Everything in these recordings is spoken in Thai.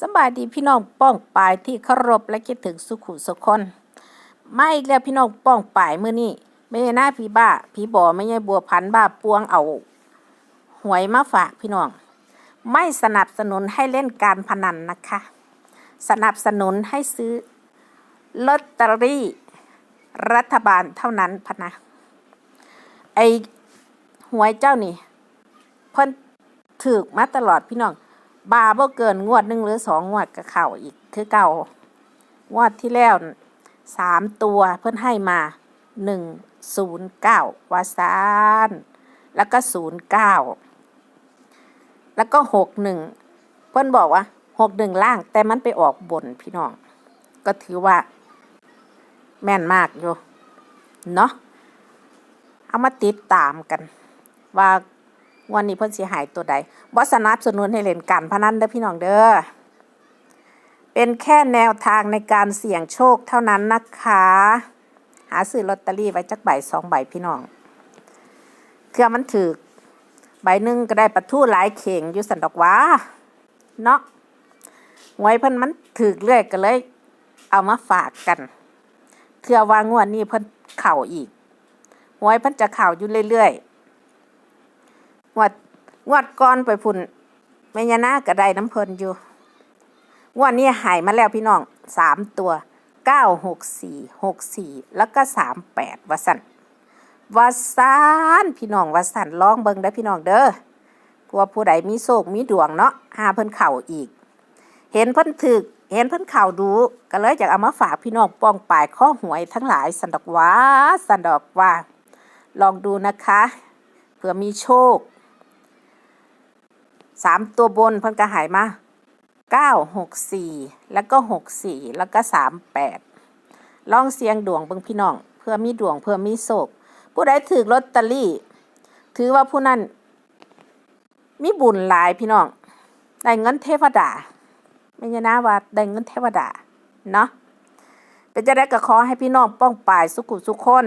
สบายดีพี่น้องป้องปายที่เคารพและคิดถึงสุขุสุขคนมาอีกแล้วพี่น้องป้องปายเมื้อนี้ไม่ใช่หน้าพี่บ้าพี่บ่อไม่ใช่บัวพันบ้าปวงเอา หวยมาฝากพี่น้อง ไม่สนับสนุนให้เล่นการพนันนะคะ สนับสนุนให้ซื้อลอตเตอรี่รัฐบาลเท่านั้นพนะไอหวยเจ้านี่เพิ่นถือมาตลอดพี่น้อง บาบ่เกินงวดหนึ่งหรือสองงวดก็เข้าอีกคือเก่างวดที่แล้วสามตัวเพิ่อนให้มาหนึ่งศูนย์เก้าวาซานแล้วก็ศูนย์เก้าแล้วก็หกหนึ่งเพิ่อนบอกว่าหกหนึ่งล่าง แต่มันไปออกบนพี่น้อง ก็ถือว่า แม่นมากอยู่เนาะเอามาติดตามกัน ว่า วันนี้เพิ่นสิหายตัวใดบ่สนับสนุนให้เล่นการพนันเด้อพี่น้องเด้อ เป็นแค่แนวทางในการเสี่ยงโชคเท่านั้นนะคะ หาซื้อลอตเตอรี่ไว้จักใบสองใบพี่น้องเพื่อมันถือใบหนึ่งก็ได้ประทู่หลายเข่งอยู่สันดอกว่าเนาะหวยเพิ่นมันถือเรื่อยก็เลย เอามาฝากกันเพื่อว่างวดนี้เพิ่นเข่าอีกหวยเพิ่นจะเข่าอยู่เรื่อยๆ งวดงวดก่อนไปพุ่นแม่ยานาก็ได้น้ำเพลินอยู่งวดนี้หายมาแล้วพี่น้องสามตัวเก้าหกสี่หกสี่แล้วก็สามแปดวสันวสันพี่น้องวสันลองเบิ่งได้พี่น้องเด้อพว่าผู้ใดมีโชคมีดวงเนาะหาเพิ่นเข่าอีก เห็นเพิ่นถึกเห็นเพิ่นเข่าดูก็เลยอยากเอามาฝากพี่น้องป้องปลายข้อหวยทั้งหลายสันดอกว่าสันดอกว่า ลองดูนะคะ เผื่อมีโชค สามตัวบนเพิ่นก็หายมาเก้าหกสี่แล้วก็หกสี่แล้วก็สามแปดลองเสียงดวงเบิ่งพี่น้อง เพื่อมีดวงเพื่อมีโศกผู้ใดถือลอตเตอรี่ ถือว่าผู้นั้นมีบุญหลายพี่น้องได้เงินเทวดาไม่ใช่นะว่าได้เงินเทวดาเนาะเป็นจะได้ก็ขอให้พี่น้องป้องปายสุขุสุขคน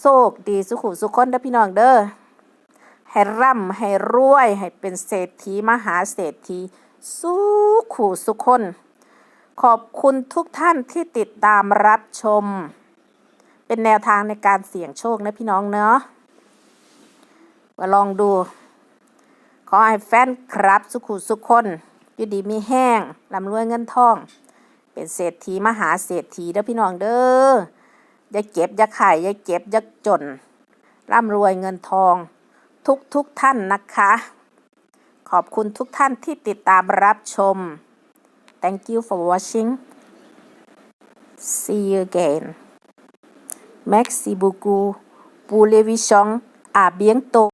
โชคดีสุขุสุขคนเด้อพี่น้องเด้อ ให้ร่ำให้รวย ให้เป็นเศรษฐีมหาเศรษฐีสุขุสุขคน ขอบคุณทุกท่านที่ติดตามรับชม เป็นแนวทางในการเสี่ยงโชคนะพี่น้องเนาะมาลองดู ขอให้แฟนครับสุขุสุขคนอยู่ดีมีแห้งร่ำรวยเงินทอง เป็นเศรษฐีมหาเศรษฐีเด้อพี่น้องเด้ออย่าเก็บอย่าขายอย่าเก็บอย่าจนร่ำรวยเงินทอง ทุกทุกท่านนะคะ ขอบคุณทุกท่านที่ติดตามรับชม thank you for watching see you again merci beaucoup pour les visions à bientôt